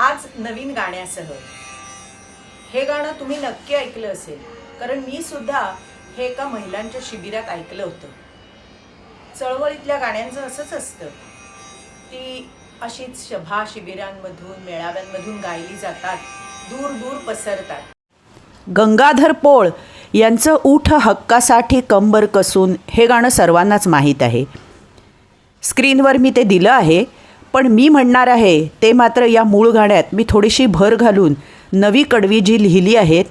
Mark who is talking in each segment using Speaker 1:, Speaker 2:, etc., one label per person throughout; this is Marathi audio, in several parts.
Speaker 1: आज नवीन गाण्यासह. हे गाणं तुम्ही नक्की ऐकलं असेल कारण मी सुद्धा हे एका महिलांच्या शिबिरात ऐकलं होतं. चळवळीतल्या गाण्यांचं असंच असतं. ती अशीच सभा शिबिरांमधून मेळाव्यांमधून गायली जातात दूर दूर पसरतात.
Speaker 2: गंगाधर पोळ यांचं ऊठ हक्कासाठी कंबर कसून हे गाणं सर्वांनाच माहीत आहे. स्क्रीनवर मी ते दिलं आहे. पण मी म्हणणार आहे ते मात्र या मूळ गाण्यात मी थोडीशी भर घालून नवी कडवी जी लिहिली आहेत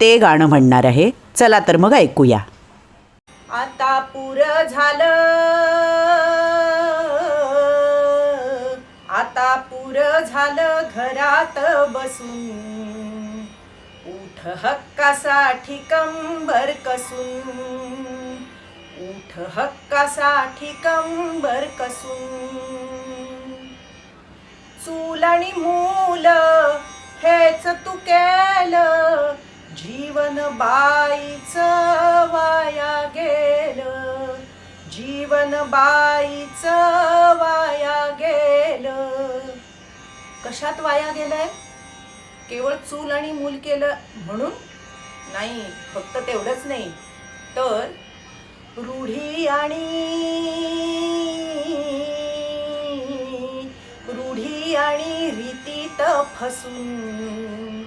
Speaker 2: ते गाणं म्हणणार आहे. चला तर मग ऐकूया.
Speaker 1: आता पुर झालं. आता पुर झालं घरात बसून. उठ हक्कासाठी कंबर कसून. उठ हक्कासाठी कंबर कसून. चूल आणि मूल हेच तू केलं. जीवन बाईच वाया गेलं. जीवन बाईच वाया गेलं. कशात वाया गेलंय? केवळ चूल आणि मूल केलं म्हणून? नाही फक्त तेवढंच नाही. तर रूढी आणि आणि रीतीत फसून.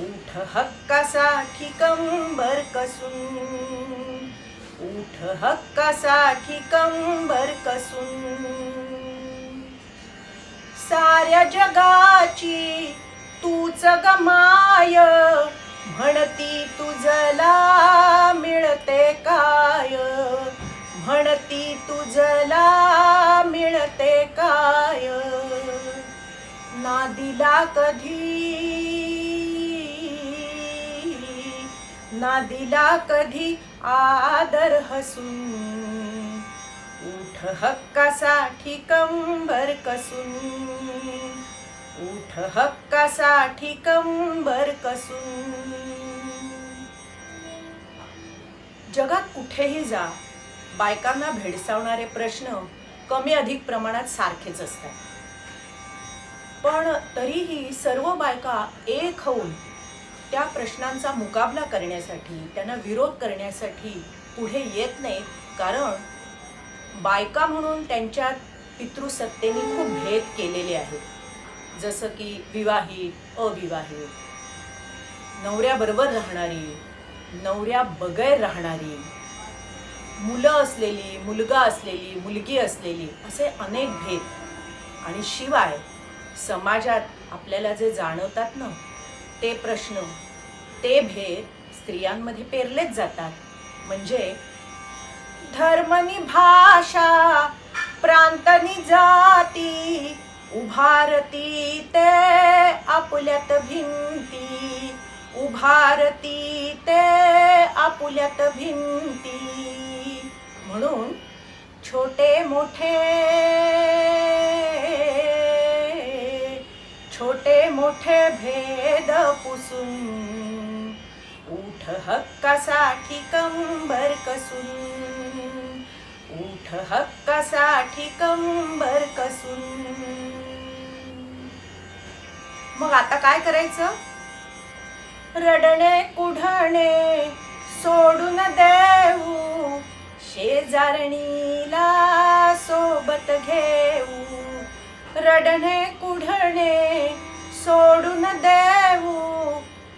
Speaker 1: उठ हक्कासाठी कंबर कसून. उठ हक्कासाठी कंबर कसून. साऱ्या जगाची तूच गमाय म्हणती तुझला मिळत ना दिला कधी? ना दिला कधी आदर हसून? उठ हक्कासाठी कंबर कसून? उठ हक्कासाठी कंबर कसून? जगात कुठेही जा बायकांना भेडसावणारे प्रश्न कमी अधिक प्रमाणात सारखेच असतात. पण तरीही सर्व बायका एक होऊन त्या प्रश्नांचा मुकाबला करण्यासाठी त्यांना विरोध करण्यासाठी पुढे येत नाहीत. कारण बायका म्हणून त्यांच्यात पितृसत्तेने खूप भेद केलेले आहेत. जसं की विवाहित अविवाहित नवऱ्याबरोबर राहणारी नवऱ्या बगैर राहणारी मुलं असलेली मुलगा असलेली मुलगी असलेली असे अनेक भेद. आणि शिवाय समाजात आपल्याला जे जाणवतात ना ते प्रश्न ते भेद स्त्रियांमध्ये पेरलेच जातात. म्हणजे धर्मनी भाषा प्रांतनी जाती उभारती ते आपुल्यात भिंती उभारती ते आपुल्यात भिंती. म्हणून छोटे मोठे छोटे मोठे भेद पुसून उठ हक्कासाठी कंबर कसून उठ हक्कासाठी कंबर कसून. मग आता काय करायचं? रडणे कुढणे सोडून देऊ शेजारणीला सोबत घेऊ. रडणे कुढणे सोडून देऊ.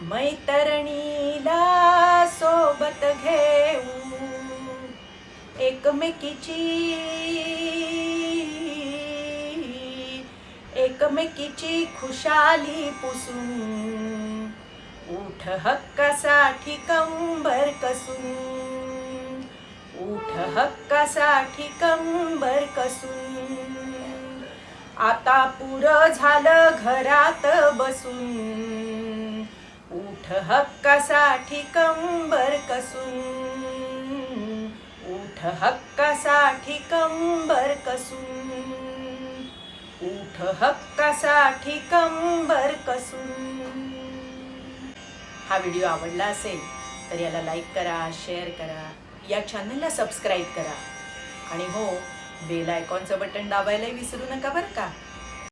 Speaker 1: मैतरणीला सोबत घेऊ. एकमेकीची एकमेकीची खुशाली पुसून. उठ हक्कासाठी कंबर कसून. उठ हक्कासाठी कंबर कसून. आता पुरं झालं घरात बसून. उठ हक्कासाठी कंबर कसून. उठ हक्कासाठी कंबर कसून. उठ हक्कासाठी कंबर कसून. हा व्हिडिओ आवडला असेल तर याला लाईक करा शेअर करा या चॅनलला सबस्क्राईब करा. आणि हो बेल आयकॉनचं बटन दाबायलाही विसरू नका बरं का?